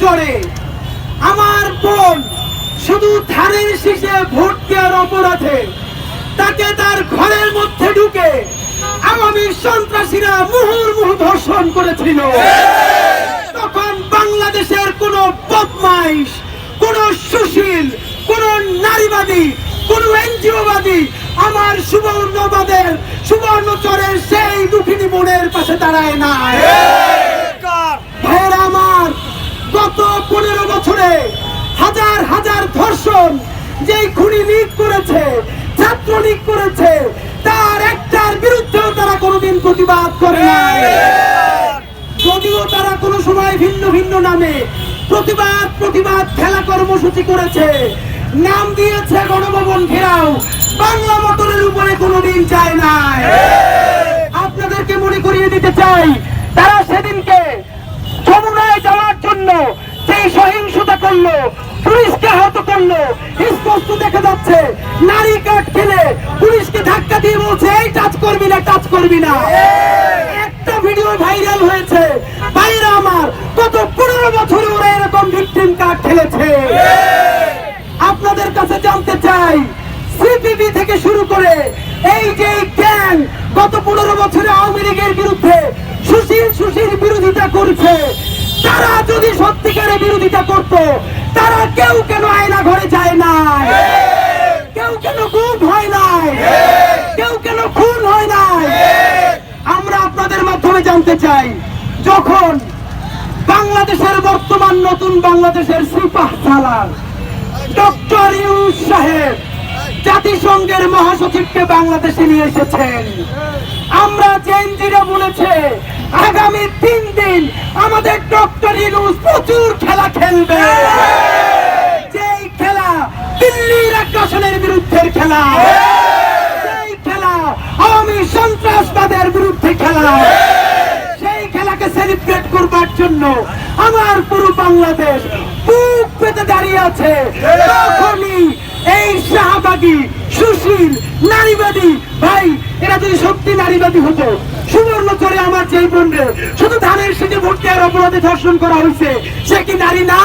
চড়ে আমার বোন শুধু ধানের শীষে ভোট দেওয়ার অপরাধে, তাকে তার ঘরের মধ্যে ঢুকে আওয়ামী সন্ত্রাসীরা মুহুর্মুহু ধর্ষণ করেছিল। তখন বাংলাদেশের কোন বদমাইশ, কোন সুশীল, কোন নারীবাদী, কোন এনজিওবাদী আমার সুবর্ণবাদের, সুবর্ণচরের সেই দুঃখিনী বোনের পাশে দাঁড়ায় না গত পনেরো বছরে হাজার হাজার ধর্ষণ যেই খুনি লীগ করেছে, ছাত্র লীগ করেছে, তার একটার বিরুদ্ধেও তারা কোনোদিন প্রতিবাদ করে যদিও তারা কোনো সময় ভিন্ন ভিন্ন নামে প্রতিবাদ প্রতিবাদ খেলা কর্মসূচি করেছে, নাম দিয়েছে গণভবন ঘেরাও, বাংলা মোটরের উপরে কোনোদিন যায় নাই। আপনাদেরকে মনে করিয়ে দিতে চাই জন্য সেই সহিংসতা করল, পুলিশকে আহত করল, স্পষ্ট দেখা যাচ্ছে, নারী কাঠ খেলে পুলিশকে ধাক্কা দিয়ে বলছে, এই টাচ করবি না, টাচ করবি না। একটা ভিডিও ভাইরাল হয়েছে বাইরে আমার পনেরো ওরা এরকম ভিকটিম কার্ড খেলেছে। আপনাদের কাছে জানতে চাই, সিপিবি থেকে শুরু করে এই যে গ্যাং গত পনেরো বছরে আওয়ামী লীগের বিরুদ্ধে সুশীল সুশীল বিরোধিতা করছে তারা যদি সত্যিকারের বিরোধিতা করত, তারা কেউ কেন আয়না ঘরে যায় না কেউ কেন গুম হয় নাই? কেউ কেন খুন হয় নাই? আমরা আপনাদের মাধ্যমে জানতে চাই, যখন বাংলাদেশের বর্তমান নতুন বাংলাদেশের সিপাহ সালার ডক্টর ইউনুস সাহেব জাতিসংঘের মহাসচিবকে বাংলাদেশে নিয়ে এসেছেন। আমরা জেনজিরা বলেছে, আগামী তিন দিন আমাদের প্রচুর খেলা খেলবে। যেই খেলা দিল্লির আগ্রাসনের বিরুদ্ধে খেলা। সেই খেলা আওয়ামী সন্ত্রাসবাদের বিরুদ্ধে খেলা। সেই খেলাকে সেলিব্রেট করবার জন্য আমার পুরো বাংলাদেশ বুক পেতে দাঁড়িয়ে আছে। তখনই এই শাহবাগী, সুশীল, নারীবাদী, ভাই, এরা যদি সত্যি নারীবাদী হতো চরে আমার যেই বোনরে শুধু ধানের সিটে ভোট দেওয়ার অপরাধে ধর্ষণ করা হয়েছে। সে কি নারী না?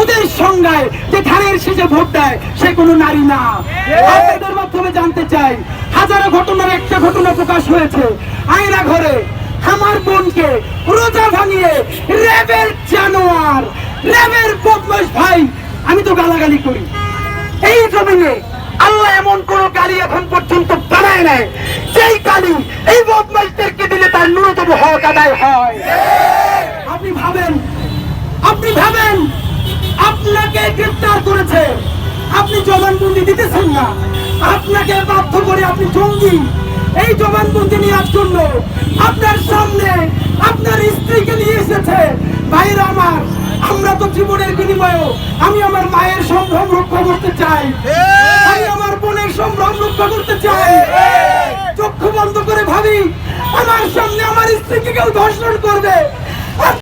ওদের সংজ্ঞায় যে ধানের সিটে ভোট দেয়, সে কোনো নারী না। আপনাদের মাধ্যমে জানতে চাই, হাজারো ঘটনার একটা ঘটনা প্রকাশ হয়েছে। আয়না ঘরে আমার বোনকে রোজা ভাঙিয়ে রেবের জানোয়ার, রেবের বদমাস ভাই, আমি তো গালাগালি করি। এই জমিনে আল্লাহ এমন কোন গালি এখন পর্যন্ত বানায় নাই। সেই গালি এই বদমাইশদেরকে দিলে তার ন্যূনতম হক আদায় হয়। আপনি ভাবেন আপনি ভাবেন, আপনাকে গ্রেফতার করেছে। আপনি জবানবন্দি দিতেছেন না। আপনাকে বাধ্য করে আপনি জঙ্গি। এই জবানবন্দি নেওয়ার তো বিনিময়ে আমি আমার মায়ের সম্ভ্রম রক্ষা করতে চাই। আমি আমার বোনের সম্ভ্রম রক্ষা করতে চাই। চক্ষু বন্ধ করে ভাবি আমার সামনে আমার স্ত্রীকে কেউ ধর্ষণ করবে।